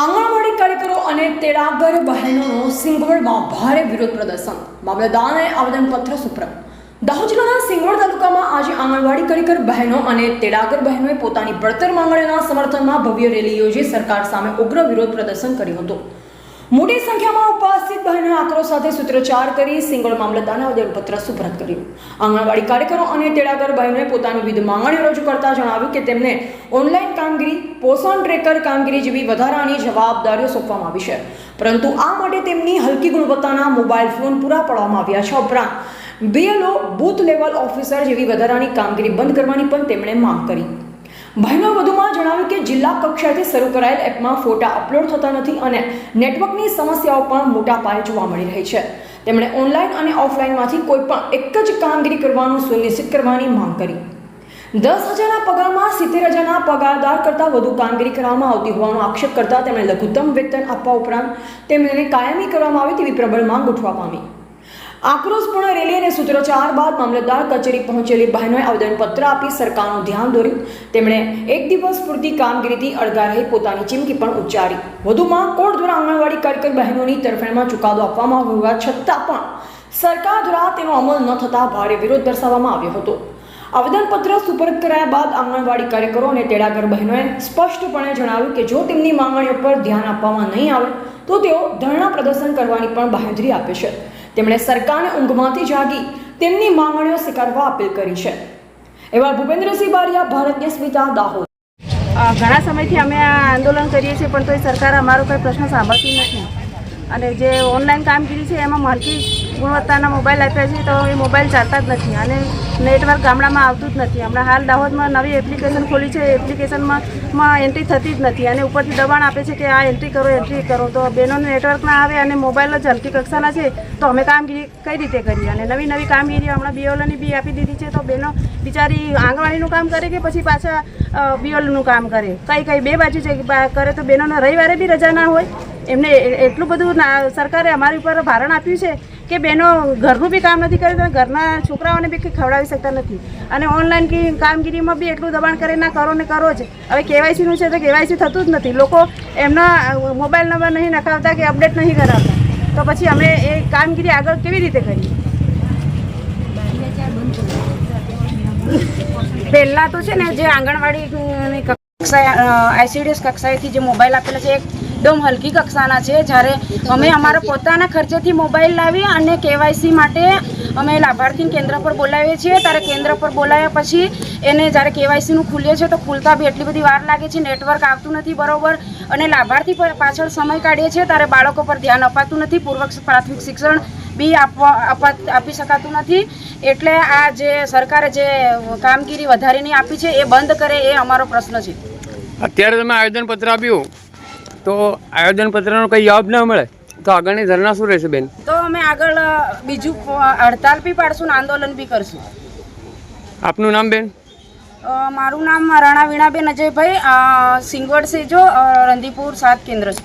આંગણવાડી કાર્યકરો અને તેડાગર બહેનોનો સિંગવડમાં ભારે વિરોધ પ્રદર્શન. મામલતદારને આવેદનપત્ર સુપ્રત. દાહોદ જિલ્લાના સિંગવડ તાલુકામાં આજે આંગણવાડી કાર્યકર બહેનો અને તેડાગર બહેનોએ પોતાની પડતર માંગણીઓના સમર્થનમાં ભવ્ય રેલી યોજી સરકાર સામે ઉગ્ર વિરોધ પ્રદર્શન કર્યું હતું. મોટી સંખ્યામાં ઉપસ્થિત બહેનો આક્રોશ સાથે સૂત્રોચ્ચાર કરી સિંગોડ મામલતદારના આવેદનપત્ર સુપ્રત કર્યું. આંગણવાડી કાર્યકરો અને તેડાગર બહેનોએ પોતાની વિવિધ માંગણીઓ રજૂ કરતા જણાવ્યું કે તેમને ઓનલાઈન કામગીરી, પોષણ ટ્રેકર કામગીરી જેવી વધારાની જવાબદારીઓ સોંપવામાં આવી છે. પરંતુ આ માટે તેમની હલકી ગુણવત્તાના મોબાઈલ ફોન પૂરા પાડવામાં આવ્યા છે ઉપરાંત બીએલઓ બૂથ લેવલ ઓફિસર જેવી વધારાની કામગીરી બંધ કરવાની પણ તેમણે માંગ કરી. બહેનો વધુમાં જણાવ્યું કે જિલ્લા કક્ષાએથી શરૂ કરાયેલ એપમાં ફોટા અપલોડ થતા નથી અને નેટવર્કની સમસ્યાઓ પણ મોટા પાયે જોવા મળી રહી છે. તેમણે ઓનલાઈન અને ઓફલાઈનમાંથી કોઈ પણ એક જ કામગીરી કરવાનું સુનિશ્ચિત કરવાની માંગ કરી. દસ હજારના પગારમાં સિત્તેર હજારના પગારદાર કરતાં વધુ કામગીરી કરવામાં આવતી હોવાનો આક્ષેપ કરતા તેમણે લઘુત્તમ વેતન આપવા ઉપરાંત તેમને કાયમી કરવામાં આવે તેવી પ્રબળ માંગ ઉઠવા પામી. આક્રોશપૂર્ણ રેલી અને સૂત્રોચ્ચાર બાદ મામલતદાર કચેરી પહોંચેલી બહેનોએ આવેદનપત્ર આપી સરકારનું ધ્યાન દોર્યું. તેમણે એક દિવસ પૂરતી કામગીરીથી અડધા રહી પોતાની ચીમકી પણ ઉચ્ચારી. વધુમાં કોર્ટ દ્વારા આંગણવાડી કાર્યકર બહેનોની તરફેણમાં ચુકાદો આપવામાં આવ્યો હોવા છતાં પણ સરકાર દ્વારા તેનો અમલ ન થતાં ભારે વિરોધ દર્શાવવામાં આવ્યો હતો. આવેદનપત્ર સુપરત કરાયા બાદ આંગણવાડી કાર્યકરો અને તેડાગર બહેનોએ સ્પષ્ટપણે જણાવ્યું કે જો તેમની માંગણીઓ પર ધ્યાન આપવામાં નહીં આવે, તો તેઓ ધરણા પ્રદર્શન કરવાની પણ બાંહેધરી આપે છે. તેમણે સરકારને ઊંઘમાંથી જાગી તેમની માંગણીઓ સ્વીકારવા અપીલ કરી છે. એવા ભૂપેન્દ્રસિંહ બારિયા ભારતની સ્મિતા, દાહોદ. ઘણા સમયથી અમે આ આંદોલન કરીએ છીએ, પણ તોય સરકાર અમારો કોઈ પ્રશ્ન સાંભળતી નથી. અને જે ઓનલાઈન કામગીરી છે, એમાં હલકી ગુણવત્તાના મોબાઈલ આપ્યા છે તો એ મોબાઈલ ચાલતા જ નથી અને નેટવર્ક ગામડામાં આવતું જ નથી. હમણાં હાલ દાહોદમાં નવી એપ્લિકેશન ખોલી છે. એપ્લિકેશનમાં એન્ટ્રી થતી જ નથી અને ઉપરથી દબાણ આપે છે કે આ એન્ટ્રી કરો એન્ટ્રી કરો. તો બહેનોને નેટવર્ક ના આવે અને મોબાઈલ જ હલકી કક્ષાના છે, તો અમે કામગીરી કઈ રીતે કરીએ? અને નવી નવી કામગીરી હમણાં બીઓલોની બી આપી દીધી છે. તો બહેનો બિચારી આંગણવાડીનું કામ કરે કે પછી પાછા બીઓલનું કામ કરે? કઈ કઈ બે બાજુ છે? કરે તો બહેનોને રવિવારે બી રજા ના હોય. એમને એટલું બધું સરકારે અમારી ઉપર ભારણ આપ્યું છે કે બહેનો ઘરનું બી કામ નથી કરતા ઘરના છોકરાઓને બી કંઈ ખવડાવી શકતા નથી. અને ઓનલાઈન કામગીરીમાં બી એટલું દબાણ કરે, ના કરો ને કરો જ. હવે કેવાયસીનું છે તો કેવાયસી થતું જ નથી. લોકો એમના મોબાઈલ નંબર નહીં નખાવતા કે અપડેટ નહીં કરાવતા. તો પછી અમે એ કામગીરી આગળ કેવી રીતે કરીએ? પહેલાં તો છે ને જે આંગણવાડીની કક્ષાએ આઈસીડીએસ કક્ષાએથી જે મોબાઈલ આપેલા છે એકદમ હલકી કક્ષાના છે. જ્યારે અમે અમારા પોતાના ખર્ચેથી મોબાઈલ લાવી અને કેવાયસી માટે અમે લાભાર્થી કેન્દ્ર પર બોલાવીએ છીએ. ત્યારે કેન્દ્ર પર બોલાવ્યા પછી એને જ્યારે કેવાયસીનું ખુલીએ છીએ તો ખુલતા બી એટલી બધી વાર લાગે છે. નેટવર્ક આવતું નથી બરોબર અને લાભાર્થી પાછળ સમય કાઢીએ છીએ ત્યારે બાળકો પર ધ્યાન અપાતું નથી. પૂર્વક પ્રાથમિક શિક્ષણ બી આપવા આપા શકાતું નથી. એટલે આ જે સરકારે જે કામગીરી વધારીની આપી છે એ બંધ કરે એ અમારો પ્રશ્ન છે. અત્યારે તમે આવેદનપત્ર આપ્યું. તો આવેદનપત્રનો કંઈ જવાબ ના મળે? તો આગળની ધરના શું રહેશે બેન? તો અમે આગળ બીજું હડતાલ બી પાડશું ને આંદોલન બી કરશું. આપનું નામ બેન? મારું નામ રાણા વીણાબેન અજયભાઈ સિંગવડ સેજો અ, રંદીપુર સાત કેન્દ્ર છે.